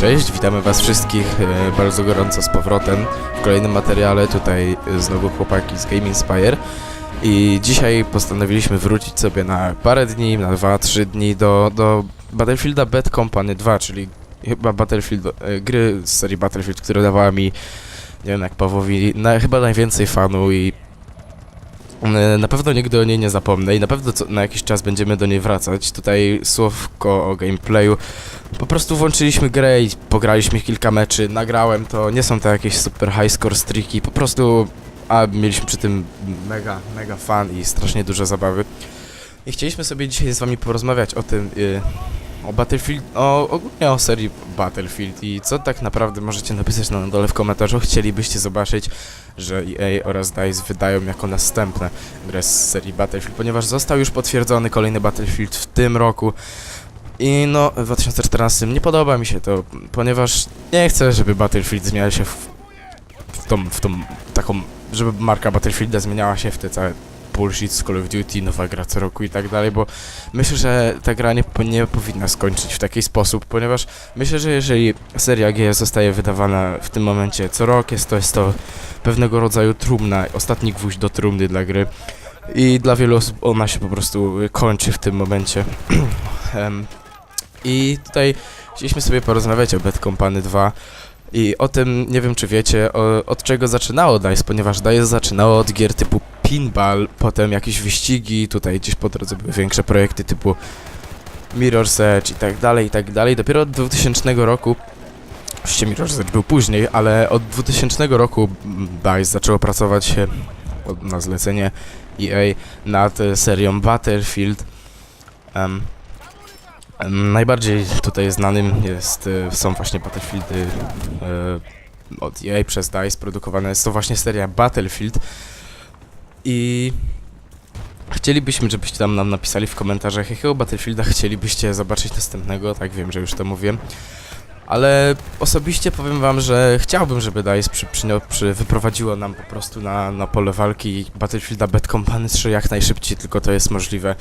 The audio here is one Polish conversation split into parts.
Cześć, witamy was wszystkich e, bardzo gorąco z powrotem w kolejnym materiale, tutaj e, znowu chłopaki z Game Inspire. I dzisiaj postanowiliśmy wrócić sobie na parę dni, na 2-3 dni do, do Battlefielda Bad Company 2, czyli chyba Battlefield, e, gry z serii Battlefield, która dawała mi, nie wiem jak Pawłowi, na, chyba najwięcej fanu i na pewno nigdy o niej nie zapomnę i na pewno co, na jakiś czas będziemy do niej wracać. Tutaj słówko o gameplayu. Po prostu włączyliśmy grę i pograliśmy kilka meczy, nagrałem to, nie są to jakieś super high score streaki, po prostu a mieliśmy przy tym mega, mega fan i strasznie dużo zabawy. I chcieliśmy sobie dzisiaj z wami porozmawiać o tym, y, o Battlefield, o ogólnie o serii Battlefield i co tak naprawdę możecie napisać na dole w komentarzu, chcielibyście zobaczyć, że EA oraz DICE wydają jako następne grę z serii Battlefield, ponieważ został już potwierdzony kolejny Battlefield w tym roku. I no, w 2014 nie podoba mi się to, ponieważ nie chcę, żeby Battlefield zmieniał się w, w tą, w tą taką, żeby marka Battlefielda zmieniała się w te całe bullshit z Call of Duty, nowa gra co roku i tak dalej, bo myślę, że ta gra nie, nie powinna skończyć w taki sposób, ponieważ myślę, że jeżeli seria G zostaje wydawana w tym momencie co rok, jest to, jest to pewnego rodzaju trumna, ostatni gwóźdź do trumny dla gry i dla wielu osób ona się po prostu kończy w tym momencie. Em, I tutaj chcieliśmy sobie porozmawiać o Bad Company 2 i o tym, nie wiem czy wiecie, o, od czego zaczynało DICE, ponieważ DICE zaczynało od gier typu pinball, potem jakieś wyścigi, tutaj gdzieś po drodze były większe projekty typu Mirror's Edge i tak dalej, i tak dalej. Dopiero od 2000 roku, oczywiście Mirror's Edge był później, ale od 2000 roku DICE zaczęło pracować na zlecenie EA nad serią Battlefield. Em, najbardziej tutaj znanym jest, e, są właśnie Battlefieldy e, od EA przez DICE produkowane. Jest to właśnie seria Battlefield i chcielibyśmy, żebyście tam nam napisali w komentarzach, jakiego Battlefielda chcielibyście zobaczyć następnego, tak wiem, że już to mówiłem. Ale osobiście powiem wam, że chciałbym, żeby DICE przy, przy, przy wyprowadziło nam po prostu na, na pole walki Battlefielda Bad Company 3 jak najszybciej, tylko to jest możliwe.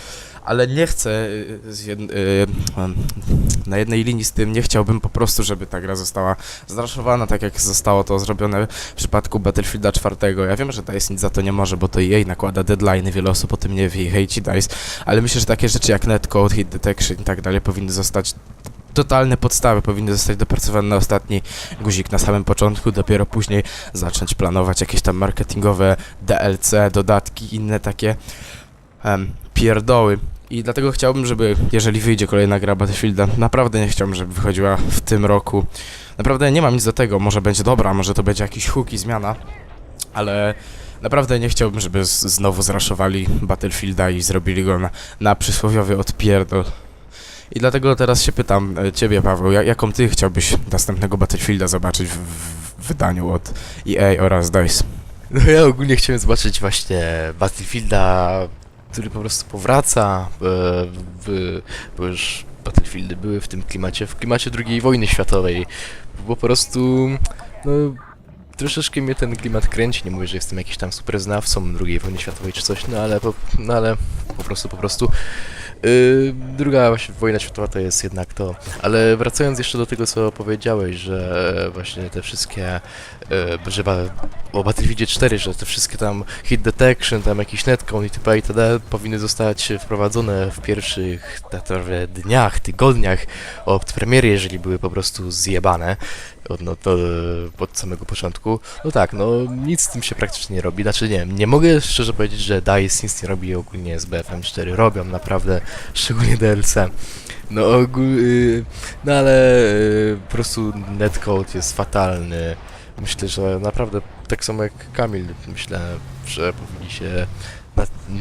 Ale nie chcę y, jed, y, na jednej linii z tym, nie chciałbym po prostu, żeby ta gra została zraszowana, tak jak zostało to zrobione w przypadku Battlefielda 4. Ja wiem, że DICE nic za to nie może, bo to jej nakłada deadline, wiele osób o tym nie wie i hejci DICE, ale myślę, że takie rzeczy jak netcode, hit detection i tak dalej powinny zostać totalne podstawy powinny zostać dopracowane na ostatni guzik na samym początku, dopiero później zacząć planować jakieś tam marketingowe DLC, dodatki, inne takie em, pierdoły. I dlatego chciałbym, żeby jeżeli wyjdzie kolejna gra Battlefielda, naprawdę nie chciałbym, żeby wychodziła w tym roku. Naprawdę nie mam nic do tego, może będzie dobra, może to będzie jakiś huk i zmiana, ale naprawdę nie chciałbym, żeby znowu zraszowali Battlefielda i zrobili go na, na przysłowiowy odpierdol. I dlatego teraz się pytam e, ciebie, Paweł, ja- jaką ty chciałbyś następnego Battlefielda zobaczyć w, w wydaniu od EA oraz DICE? No ja ogólnie chciałem zobaczyć właśnie Battlefielda, który po prostu powraca, e, bo już Battlefieldy były w tym klimacie, w klimacie II wojny światowej, bo po prostu, no, troszeczkę mnie ten klimat kręci, nie mówię, że jestem jakiś tam super znawcą II wojny światowej czy coś, no ale no ale po prostu, po prostu Yy, druga właśnie wojna światowa to jest jednak to. Ale wracając jeszcze do tego, co powiedziałeś, że właśnie te wszystkie, yy, że ba, o Battlefieldzie 4, że te wszystkie tam hit detection, tam jakiś netcon itp. itd. powinny zostać wprowadzone w pierwszych naprawdę dniach, tygodniach od premiery, jeżeli były po prostu zjebane od, no, to, od samego początku. No tak, no nic z tym się praktycznie nie robi. Znaczy nie, nie mogę szczerze powiedzieć, że DICE nic nie robi ogólnie z BFM4. Robią naprawdę, szczególnie DLC. No ogólnie, no ale y, po prostu netcode jest fatalny. Myślę, że naprawdę tak samo jak Kamil, myślę, że powinni się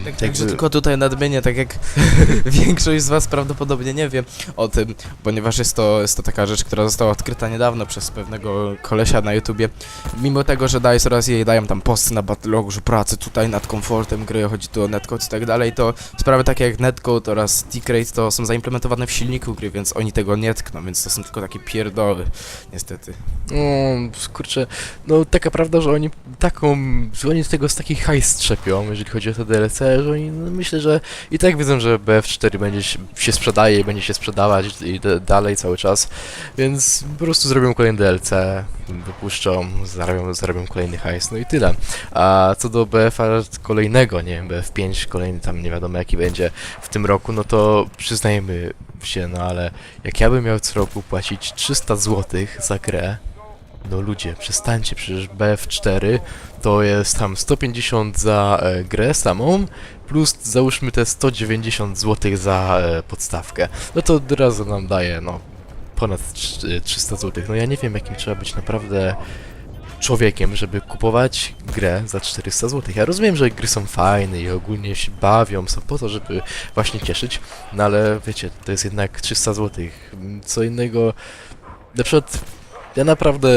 Tak, także tylko tutaj nadmienię, tak jak większość z was prawdopodobnie nie wie o tym, ponieważ jest to, jest to taka rzecz, która została odkryta niedawno przez pewnego kolesia na YouTubie. Mimo tego, że DICE oraz jej dają tam posty na Battlelogu, że pracy tutaj nad komfortem gry, chodzi tu o netcode i tak dalej, to sprawy takie jak netcode oraz tickrate to są zaimplementowane w silniku gry, więc oni tego nie tkną, więc to są tylko takie pierdoły, niestety. No, kurczę, no taka prawda, że oni taką, że oni z tego z takich hajs strzepią, jeżeli chodzi o te DLC, że myślę, że i tak wiedzą, że BF4 będzie się, sprzedaje i będzie się sprzedawać i dalej cały czas, więc po prostu zrobią kolejny DLC, wypuszczą, zarobią, zarobią kolejny hajs, no i tyle. A co do BF-a kolejnego, nie wiem, BF5 kolejny tam nie wiadomo jaki będzie w tym roku, no to przyznajmy się, no ale jak ja bym miał co roku płacić 300 zł za grę, no ludzie, przestańcie, przecież BF4 to jest tam 150 za e, grę samą, plus załóżmy te 190 zł za e, podstawkę. No to od razu nam daje, no, ponad trz- 300 zł. No ja nie wiem, jakim trzeba być naprawdę człowiekiem, żeby kupować grę za 400 zł. Ja rozumiem, że gry są fajne i ogólnie się bawią, są po to, żeby właśnie cieszyć, no ale wiecie, to jest jednak 300 zł. Co innego, na przykład ja naprawdę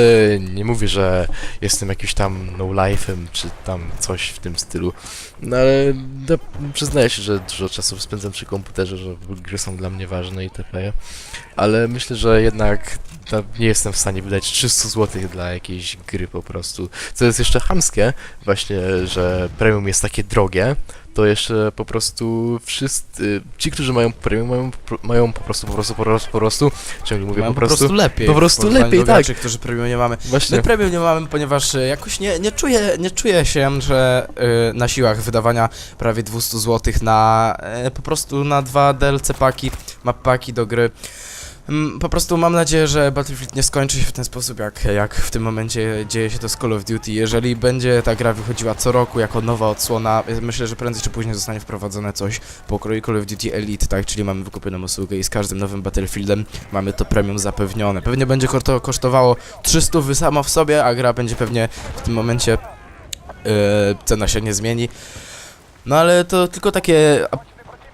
nie mówię, że jestem jakimś tam no-life'em, czy tam coś w tym stylu, no ale no, przyznaję się, że dużo czasu spędzam przy komputerze, że gry są dla mnie ważne itp. Ale myślę, że jednak nie jestem w stanie wydać 300 zł dla jakiejś gry po prostu. Co jest jeszcze chamskie, właśnie, że premium jest takie drogie, to jeszcze po prostu wszyscy, ci, którzy mają premium, mają, po- mają po prostu, po prostu, po prostu, po prostu, ciągle mówię Mają po prostu, lepiej. po prostu w porównaniu lepiej, do tak. graczy, którzy premium nie mamy. właśnie, My premium nie mamy, ponieważ e, jakoś nie, nie, czuję, nie czuję się, że e, na siłach wydawania prawie 200 zł na e, po prostu na dwa DLC paki, map paki do gry. Po prostu mam nadzieję, że Battlefield nie skończy się w ten sposób, jak, jak w tym momencie dzieje się to z Call of Duty. Jeżeli będzie ta gra wychodziła co roku jako nowa odsłona, e, myślę, że prędzej czy później zostanie wprowadzone coś po kroju Call of Duty Elite, tak? Czyli mamy wykupioną usługę i z każdym nowym Battlefieldem mamy to premium zapewnione. Pewnie będzie to kosztowało 300 wy samo w sobie, a gra będzie pewnie w tym momencie e, cena się nie zmieni. No ale to tylko takie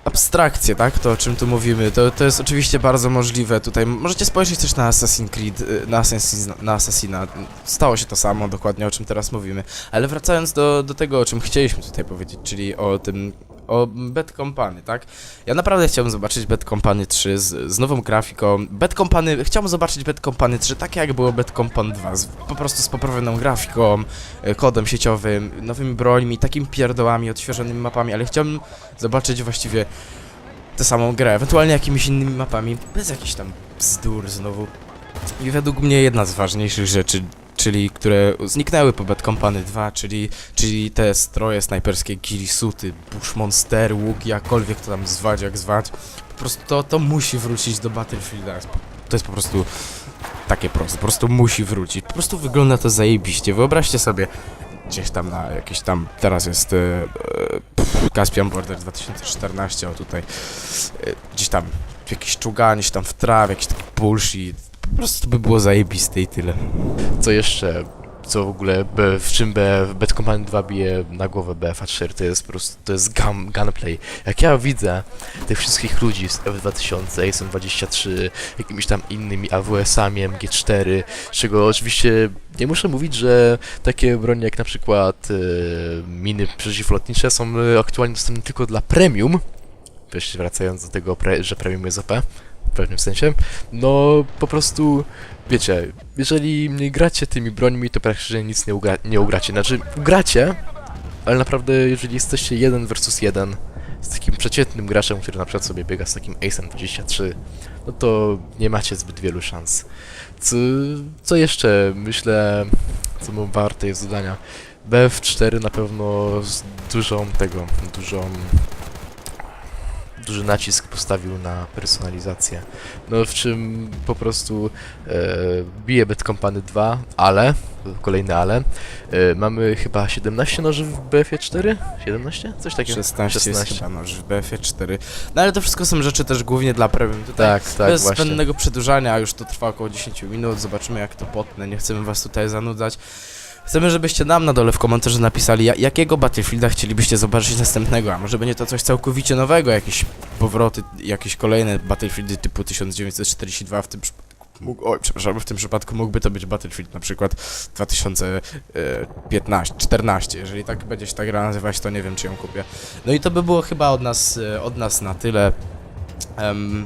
ab- abstrakcje, tak? To o czym tu mówimy. To, to jest oczywiście bardzo możliwe tutaj. Możecie spojrzeć też na Assassin's Creed, y, na, Assassin, na Assassina. Stało się to samo, dokładnie o czym teraz mówimy. Ale wracając do, do tego, o czym chcieliśmy tutaj powiedzieć, czyli o tym, o Bad Company, tak? Ja naprawdę chciałbym zobaczyć Bad Company 3 z, z nową grafiką. Bad Company, chciałbym zobaczyć Bad Company 3 takie jak było Bad Company 2, z, po prostu z poprawioną grafiką, e, kodem sieciowym, nowymi brońmi, takimi pierdołami, odświeżonymi mapami, ale chciałbym zobaczyć właściwie tę samą grę, ewentualnie jakimiś innymi mapami, bez jakichś tam bzdur znowu. I według mnie jedna z ważniejszych rzeczy, czyli które zniknęły po Bad Company 2, czyli, czyli te stroje snajperskie, gilisuty, bushmonstery, łuki, jakkolwiek to tam zwać, jak zwać. Po prostu to, to musi wrócić do Battlefielda. To jest po prostu takie proste, po prostu musi wrócić. Po prostu wygląda to zajebiście. Wyobraźcie sobie gdzieś tam na jakieś tam, teraz jest e, e, Caspian Border 2014, o tutaj e, gdzieś tam jakiś czugan, gdzieś tam w trawie, jakiś taki bullshit. Po prostu by było zajebiste i tyle. co jeszcze, co w ogóle, B, w czym B, Bad Company 2 bije na głowę BFA4, to jest po prostu, to jest gun, gunplay. Jak ja widzę tych wszystkich ludzi z F2000, ASM23, jakimiś tam innymi AWS-ami, MG4, z czego oczywiście nie muszę mówić, że takie bronie jak na przykład e, miny przeciwlotnicze są e, aktualnie dostępne tylko dla premium, wracając do tego, że premium jest OP, pewnym sensie, no po prostu wiecie, jeżeli nie gracie tymi brońmi, to praktycznie nic nie, ugra nie ugracie. Znaczy, ugracie, ale naprawdę, jeżeli jesteście jeden versus jeden z takim przeciętnym graczem, który na przykład sobie biega z takim Ace'em 23, no to nie macie zbyt wielu szans. Co, co jeszcze, myślę, co mu warte jest dodania? BF4 na pewno z dużą tego, dużą duży nacisk postawił na personalizację. No w czym po prostu e, bije Bad Company 2, ale, kolejne ale, e, mamy chyba 17 noży w BF 4? 17? Coś takiego? 16, 16. jest chyba noż w BF-ie 4. No ale to wszystko są rzeczy też głównie dla premium. Tutaj Tak, tak, bez właśnie. zbędnego przedłużania, już to trwa około 10 minut, zobaczymy jak to potnę, nie chcemy was tutaj zanudzać. Chcemy, żebyście nam na dole w komentarzu napisali, ja- jakiego Battlefielda chcielibyście zobaczyć następnego, a może będzie to coś całkowicie nowego, jakieś powroty, jakieś kolejne Battlefieldy typu 1942 w tym. Mógł, oj, przepraszam, w tym przypadku mógłby to być Battlefield na przykład 2015, 14. Jeżeli tak będzie się ta gra nazywać, to nie wiem, czy ją kupię. No i to by było chyba od nas, e, od nas na tyle. Em,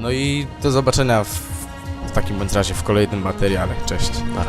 no i do zobaczenia w, w takim bądź razie w kolejnym materiale. Cześć. Na.